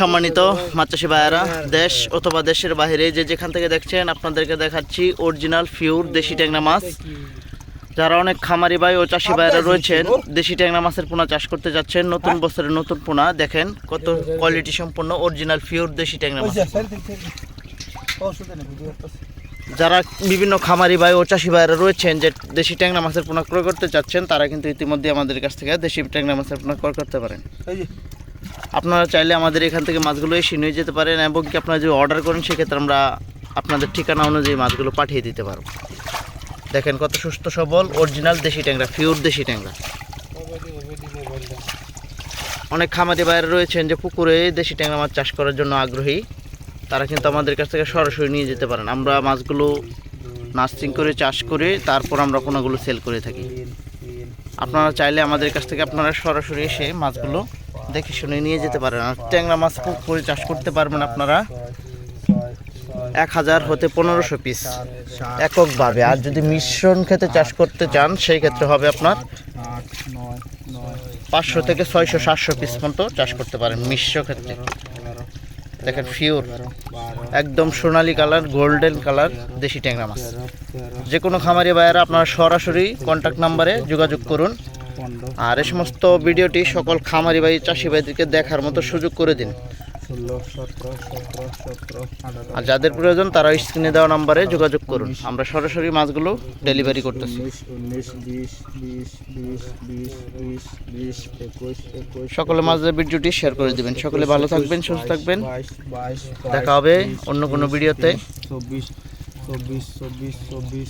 সম্মানিত মাছচাষী ভাইয়েরা দেশ অথবা দেশের বাইরে যে যেখান থেকে দেখছেন আপনাদেরকে দেখাচ্ছি অরিজিনাল ফিউর দেশি ট্যাংরা মাছ। যারা অনেক খামারি ভাই ও চাষি ভাইয়েরা রয়েছেন দেশি ট্যাংরা মাছের পোনা চাষ করতে যাচ্ছেন নতুন বছরের নতুন পোনা। দেখেন কত কোয়ালিটি সম্পন্ন অরিজিনাল পিওর দেশি ট্যাংরা মাছ। যারা বিভিন্ন খামারি ভাই ও চাষি ভাইয়েরা রয়েছেন যে দেশি ট্যাংরা মাছের পোনা ক্রয় করতে চাচ্ছেন তারা কিন্তু ইতিমধ্যে আমাদের কাছ থেকে দেশি ট্যাংরা মাছের পোনা ক্রয় করতে পারেন। আপনারা চাইলে আমাদের এখান থেকে মাছগুলো এসে নিয়ে যেতে পারেন এবং কি আপনারা যদি অর্ডার করেন, সেক্ষেত্রে আমরা আপনাদের ঠিকানা অনুযায়ী মাছগুলো পাঠিয়ে দিতে পারব। দেখেন কত সুস্থ সবল অরিজিনাল দেশি ট্যাংরা পিওর দেশি ট্যাংরা। অনেক খামারি বাইরে রয়েছেন যে পুকুরে দেশি ট্যাংরা মাছ চাষ করার জন্য আগ্রহী। তারা কিন্তু আমাদের কাছ থেকে সরাসরি নিয়ে যেতে পারেন। আমরা মাছগুলো নার্সিং করে, চাষ করে, তারপর আমরা পোনাগুলো সেল করে থাকি। আপনারা চাইলে আমাদের কাছ থেকে আপনারা সরাসরি এসে মাছগুলো দেখে শুনে নিয়ে যেতে পারেন। আর ট্যাংরা মাছ খুব করে চাষ করতে পারবেন আপনারা। এক হাজার হতে পনেরোশো পিস এককভাবে। আর যদি মিশ্রণ ক্ষেত্রে চাষ করতে চান, সেই ক্ষেত্রে হবে আপনার পাঁচশো থেকে ছয়শো, সাতশো পিস মতো চাষ করতে পারেন মিশ্র ক্ষেত্রে। দেখেন ফিওর একদম সোনালি কালার গোল্ডেন কালার দেশি ট্যাংরা মাছ। যে কোনো খামারি ভাইয়েরা আপনারা সরাসরি কন্ট্যাক্ট নাম্বারে যোগাযোগ করুন। আর এই সমস্ত ভিডিওটি সকল খামারি ভাই চাষি ভাইদেরকে দেখার মতো সুযোগ করে দিন। আর যাদের প্রয়োজন তারা স্ক্রিনে দেওয়া নাম্বারে যোগাযোগ করুন। আমরা সরাসরি মাছগুলো ডেলিভারি করতেছি। সকলে মাছদের ভিডিওটি শেয়ার করে দিবেন। সকলে ভালো থাকবেন সুস্থ থাকবেন। দেখা হবে অন্য কোনো ভিডিওতে। চব্বিশ চব্বিশ চব্বিশ চব্বিশ